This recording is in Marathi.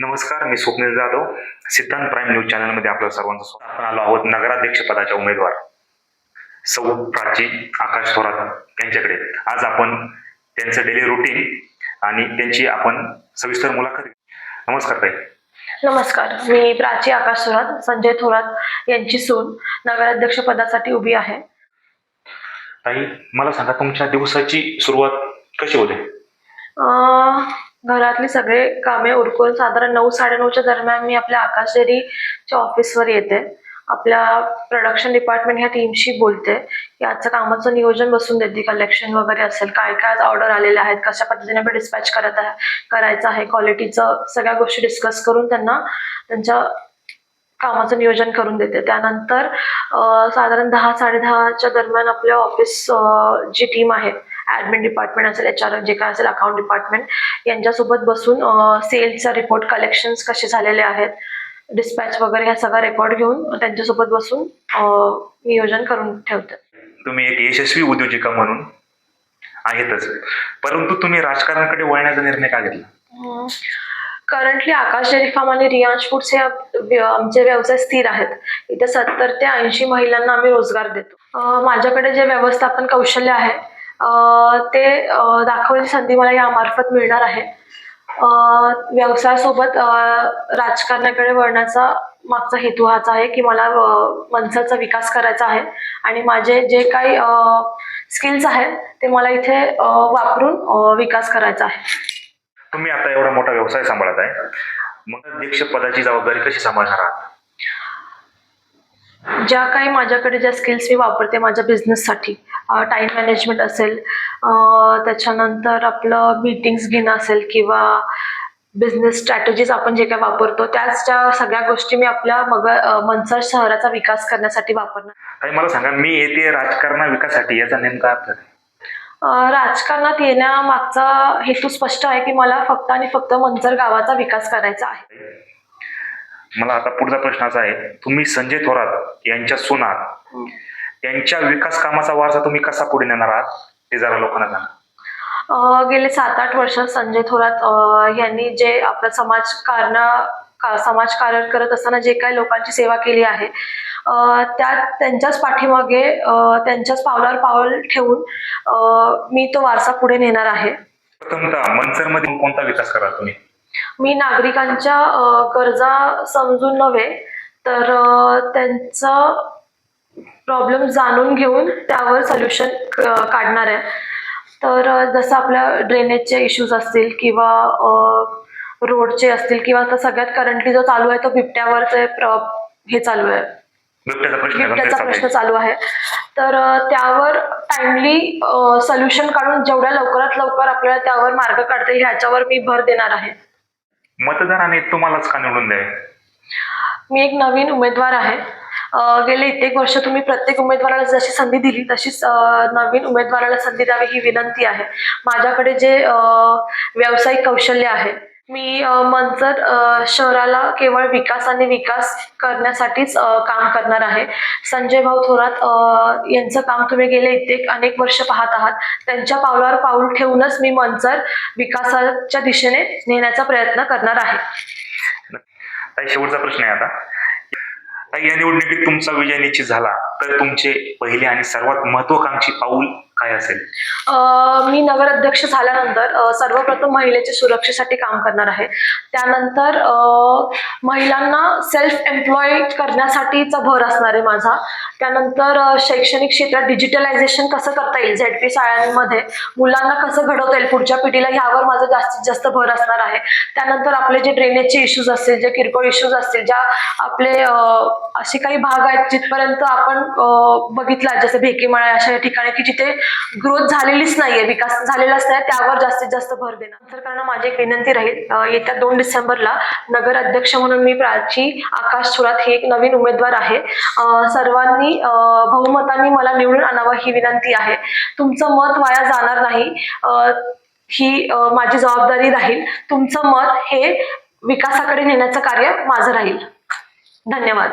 नमस्कार मी स्वप्नील जाधव सिद्धांत प्राईम न्यूज चॅनलमध्ये आपलं सर्वांचं स्वागत. आपण आलो आहोत नगराध्यक्ष पदाच्या उमेदवार सौ प्राची आकाश थोरात यांच्याकडे. आज आपण त्यांचं डेली रुटीन आणि त्यांची आपण सविस्तर मुलाखत. नमस्कार ताई. नमस्कार मी प्राची आकाश थोरात संजय थोरात यांची सून नगराध्यक्ष पदासाठी उभी आहे. ताई मला सांगा तुमच्या दिवसाची सुरुवात कशी होते? घरातली सगळे कामे उरकून साधारण नऊ साडेनऊच्या दरम्यान मी आपल्या आकाश डेअरीच्या ऑफिसवर येते. आपल्या प्रोडक्शन डिपार्टमेंट ह्या टीमशी बोलते. की आजचं कामाचं नियोजन बसून देते. कलेक्शन वगैरे असेल काय काय आज ऑर्डर आलेल्या आहेत कशा पद्धतीने आपण डिस्पॅच करत आहे करायचं आहे क्वालिटीचं सगळ्या गोष्टी डिस्कस करून त्यांना त्यांच्या कामाचं नियोजन करून देते. त्यानंतर साधारण दहा साडेदहाच्या दरम्यान आपल्या ऑफिस जी टीम आहे ॲडमिन डिपार्टमेंट असेल एच आर जे काय असेल अकाउंट डिपार्टमेंट यांच्यासोबत बसून सेल्सचा रिपोर्ट कलेक्शन्स कसे झालेले आहेत डिस्पॅच वगैरे ह्या सगळा रेकॉर्ड घेऊन त्यांच्यासोबत बसून नियोजन करून ठेवते. तुम्ही एक यशस्वी उद्योजिका म्हणून आहेतच. परंतु तुम्ही राजकारणाकडे वळण्याचा निर्णय का घेतला? करंटली आकाश डेअरी फार्म आणि रियांश फूड्स हे आमचे व्यवसाय स्थिर आहेत. इथे सत्तर ते ऐंशी महिलांना आम्ही रोजगार देतो. माझ्याकडे जे व्यवस्थापन कौशल्य आहे ते दाखवलेली दाखवण्याची संधी मला यामार्फत मिळणार आहे. व्यवसायासोबत राजकारणाकडे वळण्याचा मागचा हेतू हाच आहे की मला मनसाचा विकास करायचा आहे आणि माझे जे काही स्किल्स आहेत ते मला इथे वापरून विकास करायचा आहे. तुम्ही आता एवढा मोठा व्यवसाय सांभाळत आहे. मग अध्यक्ष पदाची जबाबदारी कशी सांभाळणार आहात? ज्या काही माझ्याकडे ज्या स्किल्स मी वापरते माझ्या बिझनेससाठी टाईम मॅनेजमेंट असेल त्याच्यानंतर आपलं मीटिंग्स घेणं असेल किंवा बिझनेस स्ट्रॅटेजीज आपण जे काय वापरतो त्याच ज्या सगळ्या गोष्टी मी आपल्या मग मनसर शहराचा विकास करण्यासाठी वापरणार. आणि मला सांगा मी येते राजकारणा विकासासाठी याचा नेमका अर्थ राजकारणात येण्यामागचा हेतू स्पष्ट आहे की मला फक्त आणि फक्त मंचर गावाचा विकास करायचा आहे. मला आता पुढचा प्रश्न असा आहे. तुम्ही संजय थोरात यांच्या सुनात त्यांच्या विकास कामाचा वारसा तुम्ही कसा पुढे नेणार आहात? ते जरा लोकांना सांगा. गेले सात आठ वर्ष संजय थोरात यांनी जे आपलं समाजकारण का समाजकारण करत असताना जे काही लोकांची सेवा केली आहे अं, त्यात त्यांच्याच पाठीमागे त्यांच्याच पावलावर पाऊल ठेवून मी तो वारसा पुढे नेणार आहे. प्रथमतः मनसरमध्ये कोणता विकास कराल तुम्ही? मी नागरिकांच्या गरजा समजून नव्हे तर त्यांचं प्रॉब्लेम जाणून घेऊन त्यावर सोल्युशन काढणार आहे. तर जसं आपल्या ड्रेनेजचे इश्यूज असतील किंवा रोडचे असतील किंवा आता सगळ्यात करंटली जो चालू आहे तो बिबट्यावरचे प्र हे चालू आहे. बिबट्याचा प्रश्न चालू आहे. तर त्यावर टाइमली सोल्युशन काढून जेवढ्या लवकरात लवकर आपल्याला त्यावर मार्ग काढता येईल ह्याच्यावर मी भर देणार आहे. मतदाराने तुम्हालाच का निवडून द्यावे? मी एक नवीन उमेदवार आहे. गेले इत्येक वर्ष तुम्ही प्रत्येक उमेदवाराला जशी संधी दिली तशीच नवीन उमेदवाराला संधी द्यावी ही विनंती आहे. माझ्याकडे जे व्यावसायिक कौशल्य आहे मी अं, मंचर शहराला केवळ विकास आणि विकास करण्यासाठीच काम करणार आहे. संजय भाऊ थोरात यांचं काम तुम्ही गेले इथे अनेक वर्ष पाहत आहात. त्यांच्या पावलावर पाऊल ठेवूनच मी मंचर विकासाच्या दिशेने नेण्याचा प्रयत्न करणार आहे. शेवटचा प्रश्न आहे आता. या निवडणुकीत तुमचा विजय निश्चित झाला तर तुमचे पहिले आणि सर्वात महत्वाकांक्षी पाऊल काय असेल? अं, मी नगराध्यक्ष झाल्यानंतर सर्वप्रथम महिलेच्या सुरक्षेसाठी काम करणार आहे. त्यानंतर महिलांना सेल्फ एम्प्लॉय करण्यासाठीचा भर असणार आहे माझा. त्यानंतर शैक्षणिक क्षेत्रात डिजिटलायझेशन कसं करता येईल? झेड पी शाळांमध्ये मुलांना कसं घडवता येईल? पुढच्या पिढीला ह्यावर माझा जास्तीत जास्त भर असणार आहे. त्यानंतर आपले जे ड्रेनेजचे इश्यूज असतील जे किरकोळ इश्यूज असतील ज्या आपले असे काही भाग आहेत जिथपर्यंत आपण बघितला जसं भेकीमाळा अशा ठिकाणी की जिथे ग्रोथ झालेलीच नाहीये विकास झालेलाच नाही त्यावर जास्तीत जास्त भर देणार. कारण माझी एक विनंती राहील येत्या दोन डिसेंबरला नगर अध्यक्ष म्हणून मी प्राची आकाश थोरात ही एक नवीन उमेदवार आहे. सर्वांनी बहुमतांनी मला निवडून आणावं ही विनंती आहे. तुमचं मत वाया जाणार नाही. ही माझी जबाबदारी राहील. तुमचं मत हे विकासाकडे नेण्याचं कार्य माझं राहील. धन्यवाद.